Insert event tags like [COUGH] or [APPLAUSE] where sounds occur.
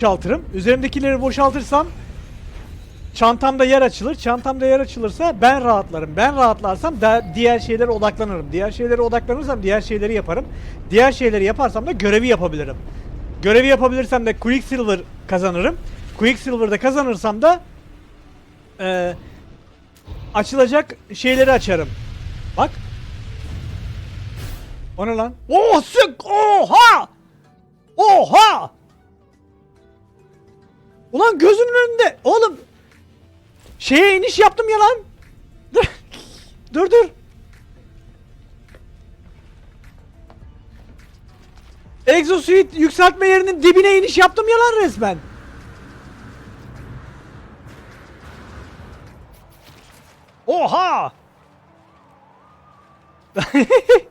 boşaltırım. Üzerimdekileri boşaltırsam çantamda yer açılır. Çantamda yer açılırsa ben rahatlarım. Ben rahatlarsam da diğer şeylere odaklanırım. Diğer şeylere odaklanırsam diğer şeyleri yaparım. Diğer şeyleri yaparsam da görevi yapabilirim. Görevi yapabilirsem de Quicksilver kazanırım. Quicksilver'da kazanırsam da eee, açılacak şeyleri açarım. Bak. O ne lan? Oh sık! Oha! Ulan gözünün önünde. Oğlum. Şeye iniş yaptım ya lan. Dur. dur dur. Exosuit yükseltme yerinin dibine iniş yaptım ya lan resmen. Oha! [LAUGHS]